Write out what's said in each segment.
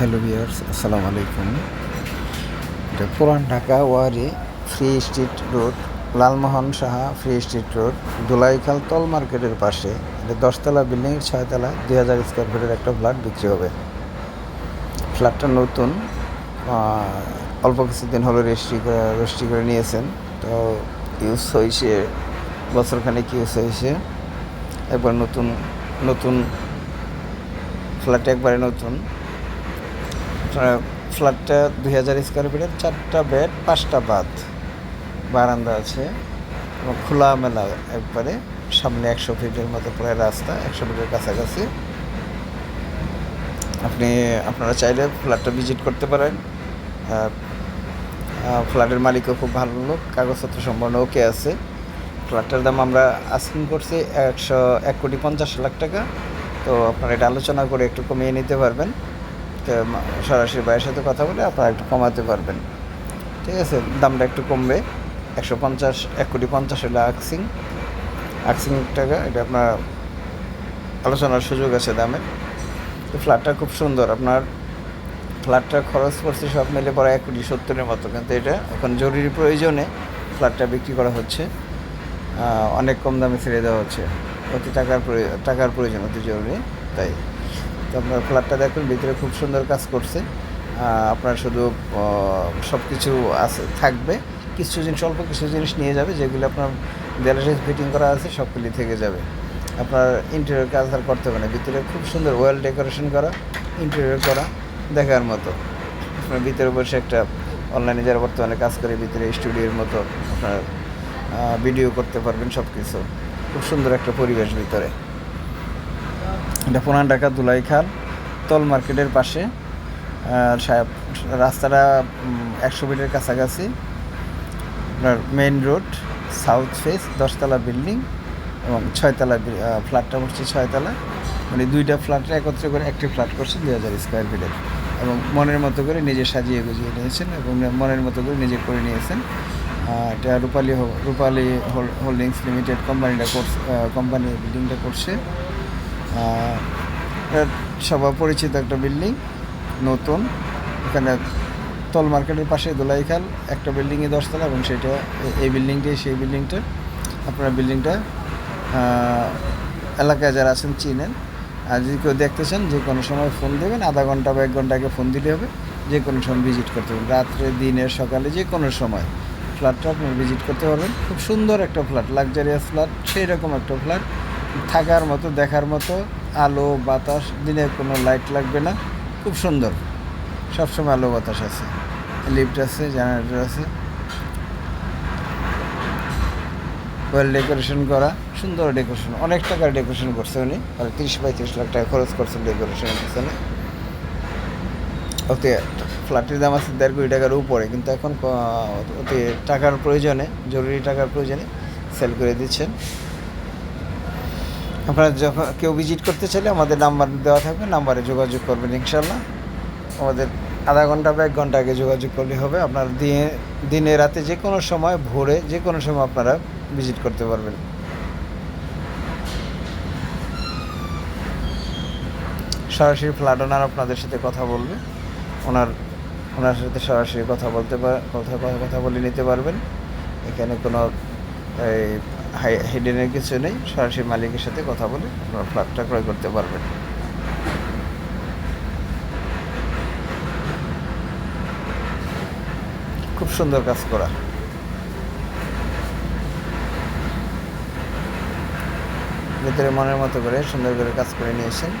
Hello viewers, আসসালামু আলাইকুম। এটা Puran Dhaka Wari free street road Lalmohan Saha free street road Dholaikhal তল মার্কেটের পাশে। এটা দশতলা বিল্ডিং, ছয়তলা, দুই হাজার স্কোয়ার ফিটের একটা ফ্ল্যাট বিক্রি হবে। ফ্ল্যাটটা নতুন অল্প কিছুদিন হলো রেজিস্ট্রি করে রেজিস্ট্রি করে নিয়েছেন। তো ইউজ হয়েছে, বছরখানেক ইউজ হয়েছে। একবার নতুন নতুন ফ্ল্যাটটা একবারে নতুন। ফ্ল্যাটটা দুই হাজার স্কোয়ার ফিটের চারটা বেড পাঁচটা বাদ বারান্দা আছে। এবং খোলা মেলা একবারে, সামনে একশো ফিটের মতো প্রায় রাস্তা, একশো ফিটের কাছাকাছি। আপনি, আপনারা চাইলে ফ্ল্যাটটা ভিজিট করতে পারেন। ফ্ল্যাটের মালিকও খুব ভালো লোক, কাগজপত্র সম্পূর্ণ ওকে আছে। ফ্ল্যাটটার দাম আমরা আস্কিং করছি একশো, এক কোটি পঞ্চাশ লাখ টাকা। তো আপনারা এটা আলোচনা করে একটু কমিয়ে নিতে পারবেন। সরাসরি ভাইয়ের সাথে কথা বলে আপনারা একটু কমাতে পারবেন। ঠিক আছে? দামটা একটু কমবে। একশো পঞ্চাশ, এক কোটি পঞ্চাশ হলে আকসিং। আকসিং টাকা, এটা আপনার আলোচনার সুযোগ আছে দামের তো ফ্ল্যাটটা খুব সুন্দর। আপনার ফ্ল্যাটটা খরচ করছে সব মিলে পরে এক কোটি সত্তরের মতো। কিন্তু এটা এখন জরুরি প্রয়োজনে ফ্ল্যাটটা বিক্রি করা হচ্ছে। অনেক কম দামে ছেড়ে দেওয়া হচ্ছে। অতি টাকার টাকার প্রয়োজন অতি জরুরি, তাই। তো আপনার ফ্ল্যাটটা দেখুন, ভিতরে খুব সুন্দর কাজ করছে। আপনার শুধু সব কিছু আছে, থাকবে। কিছু জিনিস, অল্প কিছু জিনিস নিয়ে যাবে, যেগুলো আপনার দেয়ালে ফিটিং করা আছে, সবগুলি থেকে যাবে। আপনার ইন্টেরিয়র কাজ আর করতে হবে না। ভিতরে খুব সুন্দর ওয়েল ডেকোরেশন করা ইন্টেরিয়র করা, দেখার মতো। আপনার ভিতরে বসে একটা অনলাইনে যারা বর্তমানে কাজ করে, ভিতরে স্টুডিওর মতো আপনার ভিডিও করতে পারবেন সব কিছু খুব সুন্দর একটা পরিবেশ ভিতরে। এটা পুরান ঢাকা দুলাইখাল, তল মার্কেটের পাশে। রাস্তাটা একশো ফিটের কাছাকাছি। আপনার মেইন রোড, সাউথ ফেস, দশতলা বিল্ডিং এবং ছয়তলা ফ্ল্যাটটা করছে ছয়তলা। মানে দুইটা ফ্ল্যাটটা একত্রে করে একটি ফ্ল্যাট করছে দুই হাজার স্কোয়ার ফিটের। এবং মনের মতো করে নিজে সাজিয়ে গুজিয়ে নিয়েছেন এবং মনের মতো করে নিজে করে নিয়েছেন। এটা Rupali Rupali hold- holdings limited কোম্পানিটা করছে কোম্পানি বিল্ডিংটা করছে। সবার পরিচিত একটা বিল্ডিং, নতুন। এখানে তল মার্কেটের পাশে দোলাইখাল একটা বিল্ডিংয়ে দশতলা এবং সেটা এই বিল্ডিংটাই সেই বিল্ডিংটা। আপনার বিল্ডিংটা এলাকায় যারা আছেন চিনেন। আর যদি কেউ দেখতে চান, যে কোনো সময় ফোন দেবেন, আধা ঘণ্টা বা এক ঘণ্টা আগে ফোন দিলে হবে। যে কোনো সময় ভিজিট করতে পারবেন। রাত্রে দিনের সকালে যে কোনো সময় ফ্ল্যাটটা আপনি ভিজিট করতে পারবেন। খুব সুন্দর একটা ফ্ল্যাট, লাক্সারিয়াস ফ্ল্যাট সেই রকম একটা ফ্ল্যাট। থাকার মতো, দেখার মতো, আলো, বাতাস, দিনে কোনো লাইট লাগবে না। খুব সুন্দর। সবসময় আলো, বাতাস আছে। লিফট আছে জেনারেটর আছে। ওয়েল ডেকোরেশন করা, সুন্দর ডেকোরেশন অনেক টাকার ডেকোরেশন করছে উনি। মানে তিরিশ পঁয়ত্রিশ লাখ টাকা খরচ করছেন ডেকোরেশনের পিছনে। ওতে ফ্ল্যাটের দাম আছে দেড় কোটি টাকার উপরে, কিন্তু এখন ওতে টাকার প্রয়োজনে, জরুরি টাকার প্রয়োজনে সেল করে দিচ্ছেন। আপনারা যখন কেউ ভিজিট করতে চাইলে আমাদের নাম্বার দেওয়া থাকবে নাম্বারে যোগাযোগ করবেন ইনশাল্লাহ আমাদের আধা ঘণ্টা বা এক ঘণ্টা আগে যোগাযোগ করলে হবে। আপনার দিনে দিনে রাতে যে কোনো সময়, ভোরে যে কোনো সময় আপনারা ভিজিট করতে পারবেন। সরাসরি ফ্ল্যাট ওনার আপনাদের সাথে কথা বলবে। ওনার ওনার সাথে সরাসরি কথা বলতে পার কথা, কথা- বলে নিতে পারবেন। এখানে কোনো, এই হিডেনের কিছু নেই, সরাসরি মালিকের সাথে কথা বলে আপনার ফ্ল্যাটটা ক্রয় করতে পারবেন। খুব সুন্দর কাজ করা। ভেতরে মনের মতো করে সুন্দর করে কাজ করে নিয়েছেন।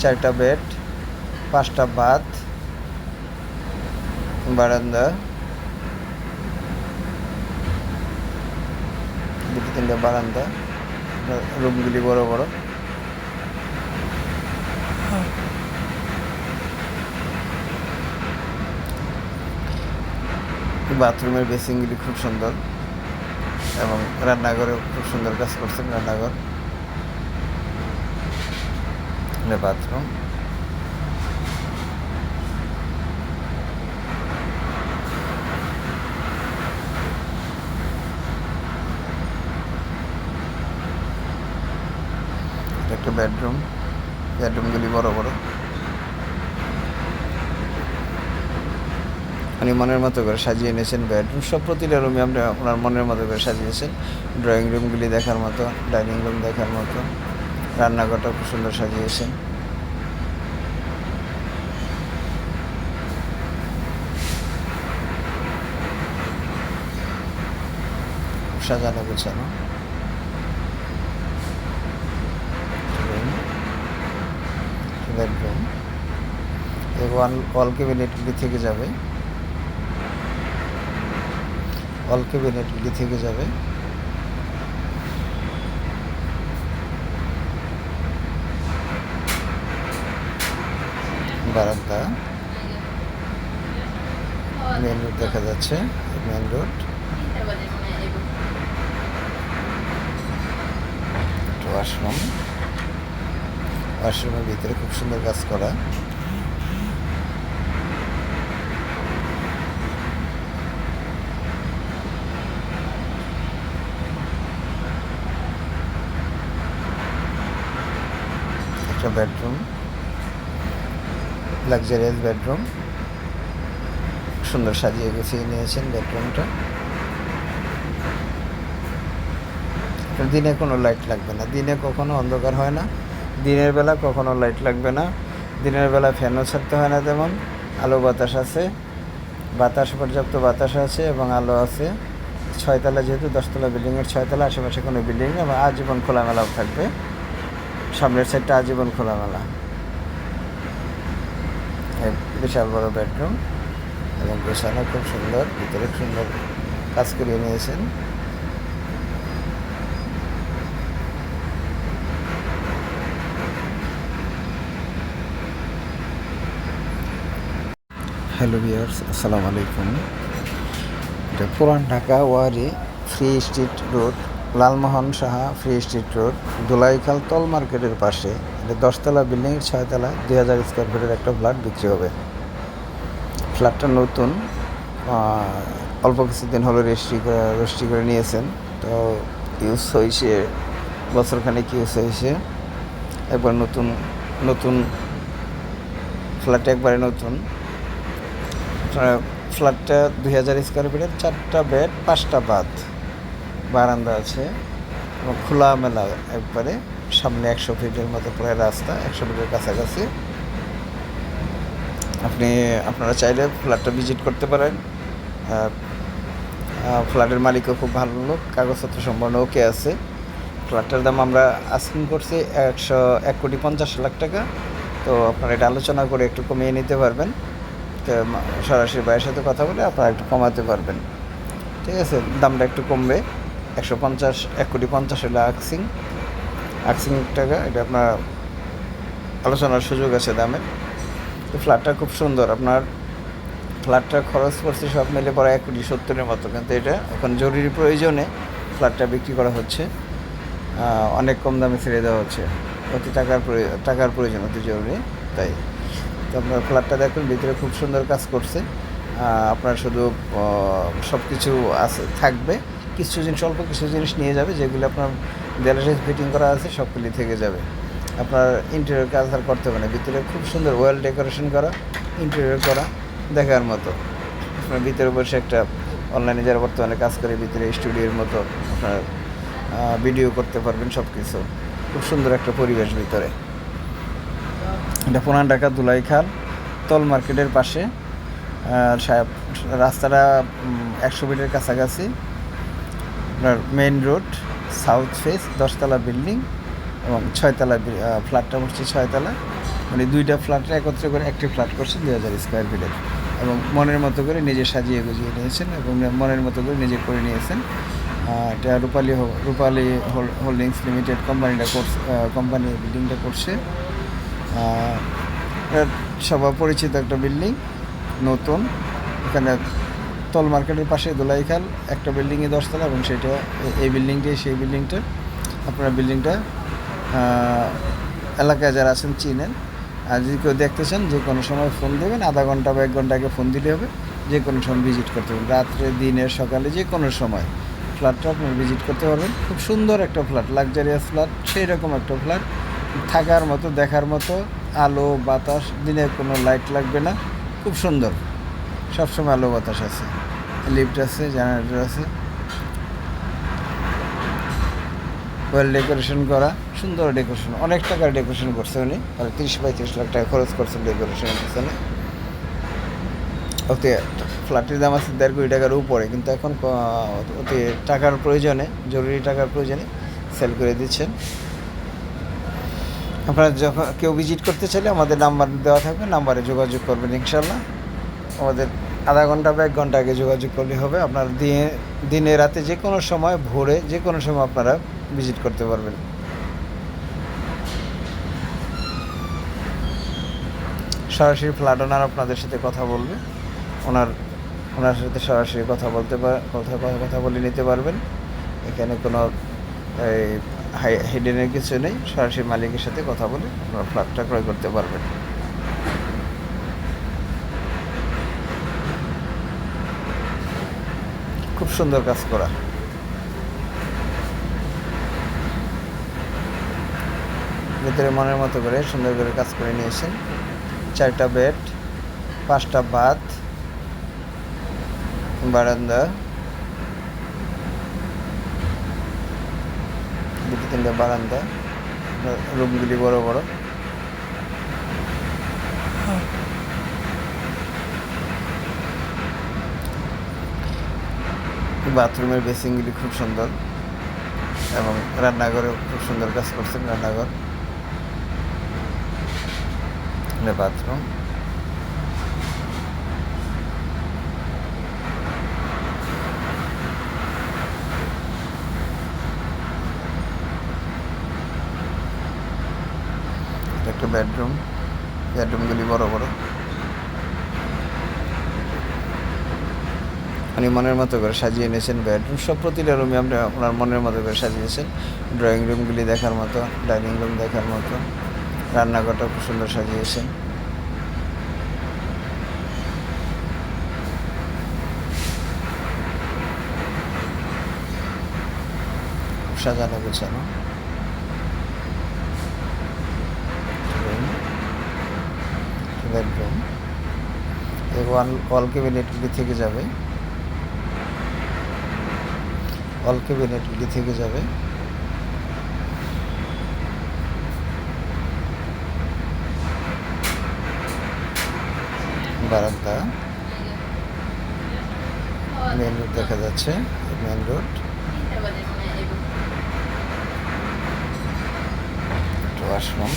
চারটা বেড, পাঁচটা বাথ, বারান্দা দুটো তিনটা বারান্দা রুমগুলি বড় বড়। বাথরুমের বেসিংগুলি খুব সুন্দর এবং রান্নাঘরেও খুব সুন্দর কাজ করছেন রান্নাঘর। বাথরুম এটা একটা বেডরুম বেডরুমগুলি বড় বড়। উনি মনের মতো করে সাজিয়ে নিয়েছেন বেডরুম সব প্রতিটা রুমে আপনি আপনার মনের মতো করে সাজিয়েছেন। ড্রয়িং রুমগুলি দেখার মতো ডাইনিং রুম দেখার মতো। রান্নাঘরটা খুব সুন্দর সাজিয়েছেন। সাজানো গোছানো বেডরুম ওয়াল ওয়াল ক্যাবিনেটগুলি থেকে যাবে। অল ওয়াল ক্যাবিনেটগুলি থেকে যাবে। বারান্দা। মেন রোড দেখা যাচ্ছে মেন রোড ওয়াশরুম ওয়াশরুমের ভিতরে খুব সুন্দর কাজ করা। একটা বেডরুম লাক্সারিয়াস বেডরুম সুন্দর সাজিয়ে গুছিয়ে নিয়েছেন বেডরুমটা দিনে কোনো লাইট লাগবে না। দিনে কখনো অন্ধকার হয় না। দিনের বেলা কখনো লাইট লাগবে না। দিনের বেলা ফ্যানও ছাড়তে হয় না তেমন। আলো বাতাস আছে। বাতাস, পর্যাপ্ত বাতাস আছে এবং আলো আছে। ছয়তলা যেহেতু দশতলা বিল্ডিংয়ের ছয়তলা, আশেপাশে কোনো বিল্ডিং এবং আজীবন খোলামেলাও থাকবে। সামনের সাইডটা আজীবন খোলামেলা। বিশাল বড় বেডরুম এবং গোছানো খুব সুন্দর, ভিতরে সুন্দর কাজ করিয়ে নিয়েছেন। হ্যালো ভিউয়ার্স আসসালামু আলাইকুম। এটা Puran Dhaka Wari free street road Lalmohan Saha free street road Dholaikhal তল মার্কেটের পাশে। এটা দশতলা বিল্ডিং, ছয়তলা, দুই হাজার স্কোয়ার ফিটের একটা ফ্ল্যাট বিক্রি হবে। ফ্ল্যাটটা নতুন অল্প কিছুদিন হলো রেজিস্ট্রি রেজিস্ট্রি করে নিয়েছেন। তো ইউজ হয়েছে, বছরখানেক ইউজ হয়েছে। একবার নতুন নতুন ফ্ল্যাট একবারে নতুন। ফ্ল্যাটটা দুই হাজার স্কোয়ার ফিটের চারটা বেড, পাঁচটা বাথ। বারান্দা আছে এবং খোলা মেলা একবারে, সামনে একশো ফিটের মতো প্রায় রাস্তা, একশো ফিটের কাছাকাছি। আপনি, আপনারা চাইলে ফ্ল্যাটটা ভিজিট করতে পারেন। ফ্ল্যাটের মালিকও খুব ভালো লোক, কাগজপত্র সম্পূর্ণ ওকে আছে। ফ্ল্যাটটার দাম আমরা আস্কিং করছি একশো, এক কোটি পঞ্চাশ লাখ টাকা। তো আপনারা এটা আলোচনা করে একটু কমিয়ে নিতে পারবেন। তো সরাসরি ভাইয়ের সাথে কথা বলে আপনারা একটু কমাতে পারবেন। ঠিক আছে, দামটা একটু কমবে। একশো পঞ্চাশ, এক কোটি পঞ্চাশ হলে আকসিং আকসিং টাকা, এটা আপনার আলোচনার সুযোগ আছে দামের তো ফ্ল্যাটটা খুব সুন্দর, আপনার ফ্ল্যাটটার খরচ পড়ছে সব মিলে পরে এক কোটি সত্তরের মতো। কিন্তু এটা এখন জরুরি প্রয়োজনে ফ্ল্যাটটা বিক্রি করা হচ্ছে। অনেক কম দামে ছেড়ে দেওয়া হচ্ছে। অতি টাকার টাকার প্রয়োজন, অতি জরুরি, তাই। তো আপনার ফ্ল্যাটটা দেখুন, ভিতরে খুব সুন্দর কাজ করছে। আপনার শুধু সব কিছু আছে, থাকবে। কিছু জিনিস, অল্প কিছু জিনিস নিয়ে যাবে, যেগুলো আপনার দেয়ালে ফিটিং করা আছে, সবগুলি থেকে যাবে। আপনার ইন্টেরিয়র কাজ আর করতে হবে না। ভিতরে খুব সুন্দর ওয়েল ডেকোরেশন করা ইন্টেরিয়র করা, দেখার মতো। আপনার ভিতরে বসে একটা অনলাইনে যারা বর্তমানে কাজ করে, ভিতরে স্টুডিওর মতো আপনার ভিডিও করতে পারবেন সব কিছু খুব সুন্দর একটা পরিবেশ ভিতরে। এটা পুরান ঢাকা দুলাইখাল তল মার্কেটের পাশে। রাস্তাটা একশো ফিটের কাছাকাছি। আপনার মেইন রোড সাউথ ফেস দশতলা বিল্ডিং এবং ছয়তলা ফ্ল্যাটটা পড়ছে ছয়তলা। মানে দুইটা ফ্ল্যাটটা একত্রে করে একটি ফ্ল্যাট করছে দুই হাজার স্কোয়ার ফিটের এবং মনের মতো করে নিজে সাজিয়ে গুজিয়ে নিয়েছেন এবং মনের মতো করে নিজে করে নিয়েছেন। এটা Rupali Rupali hold- holdings limited কোম্পানিটা করছে কোম্পানি বিল্ডিংটা করছে। সবার পরিচিত একটা বিল্ডিং নতুন। এখানে তল মার্কেটের পাশে দোলাইখাল একটা বিল্ডিংয়ে দশতলা এবং সেটা এই বিল্ডিংটাই সেই বিল্ডিংটা। আপনারা বিল্ডিংটা এলাকায় যারা আছেন চিনেন। আর যদি কেউ দেখতে চান, যে কোনো সময় ফোন দেবেন, আধা ঘণ্টা বা এক ঘণ্টা আগে ফোন দিলে হবে। যে কোনো সময় ভিজিট করতে পারবেন। রাত্রে, দিনের, সকালে যে কোনো সময় ফ্ল্যাটটা আপনারা ভিজিট করতে পারবেন। খুব সুন্দর একটা ফ্ল্যাট, লাক্সারিয়াস ফ্ল্যাট সেই রকম একটা ফ্ল্যাট। থাকার মতো, দেখার মতো, আলো, বাতাস দিনের কোনো লাইট লাগবে না। খুব সুন্দর। সবসময় আলো বাতাস আছে। লিফট আছে, জেনারেটর আছে। ওয়েল ডেকোরেশন করা, সুন্দর ডেকোরেশন অনেক টাকার ডেকোরেশন করছে উনি। আর তিরিশ পঁয়ত্রিশ লাখ টাকা খরচ করছেন ডেকোরেশনের পিছনে। ওতে ফ্ল্যাটের দাম আছে দেড় কোটি টাকার উপরে, কিন্তু এখন ওতে টাকার প্রয়োজনে, জরুরি টাকার প্রয়োজনে সেল করে দিচ্ছেন। আপনারা যখন কেউ ভিজিট করতে চাইলে আমাদের নাম্বার দেওয়া থাকবে নাম্বারে যোগাযোগ করবেন ইনশাল্লাহ আমাদের আধা ঘণ্টা বা এক ঘণ্টা আগে যোগাযোগ করলে হবে। আপনার দিনে দিনে রাতে যে কোনো সময়, ভোরে যে কোনো সময় আপনারা ভিজিট করতে পারবেন। সরাসরি ফ্ল্যাট ওনার আপনাদের সাথে কথা বলবে। ওনার ওনার সাথে সরাসরি কথা বলতে কথা কথা বলে নিতে পারবেন। এখানে কোনো, এই হিডেনের কিছু নেই। সরাসরি মালিকের সাথে কথা বলে আপনারা ফ্ল্যাটটা ক্রয় করতে পারবেন। খুব সুন্দর কাজ করা। ভিতরে মনের মতো করে সুন্দর করে কাজ করে নিয়েছেন। চারটা বেড, পাঁচটা বাথ, বারান্দা। দুটো, তিনটা বারান্দা। রুমগুলি বড় বড়। বাথরুমের বেসিংগুলি খুব সুন্দর এবং রান্নাঘরেও খুব সুন্দর কাজ করছেন রান্নাঘর। বাথরুম। একটা বেডরুম। বেডরুমগুলি বড় বড়। উনি মনের মতো করে সাজিয়ে নিয়েছেন বেডরুম সব প্রতিটা রুমে আপনি আপনার মনের মতো করে সাজিয়েছেন ড্রয়িং রুমগুলি দেখার মতো ডাইনিং রুম দেখার মতো রান্নাঘরটা খুব সুন্দর সাজিয়েছেন। সাজানো গোছানো। বেডরুম ওয়াল ওয়াল ক্যাবিনেটগুলি থেকে যাবে। ওয়াল ক্যাবিনেটগুলি থেকে যাবে। বারান্দা। মেন রোড দেখা যাচ্ছে মেন রোড। ওয়াশরুম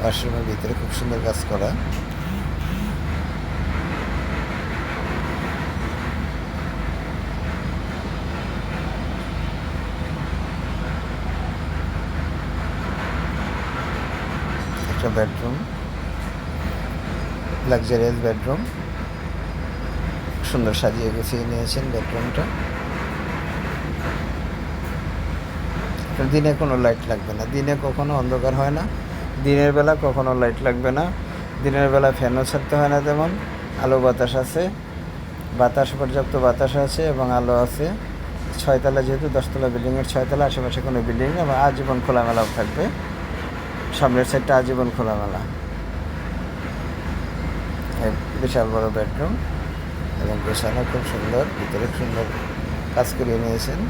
ওয়াশরুমের ভিতরে খুব সুন্দর কাজ করা একটা বেডরুম লাক্সারিয়াস বেডরুম সুন্দর সাজিয়ে গুছিয়ে নিয়েছেন বেডরুমটা দিনে কোনো লাইট লাগবে না। দিনে কখনো অন্ধকার হয় না। দিনের বেলা কখনো লাইট লাগবে না। দিনের বেলা ফ্যানও ছাড়তে হয় না তেমন। আলো বাতাস আছে। বাতাস, পর্যাপ্ত বাতাস আছে এবং আলো আছে। ছয়তলা যেহেতু, দশতলা বিল্ডিংয়ের ছয়তলা, আশেপাশে কোনো বিল্ডিং এবং আজীবন খোলামেলাও থাকবে। সামনের সাইডটা আজীবন খোলামেলা। বিশাল বড় বেডরুম এবং বিশাল, খুব সুন্দর, ভিতরে সুন্দর কাজ করিয়ে নিয়েছেন।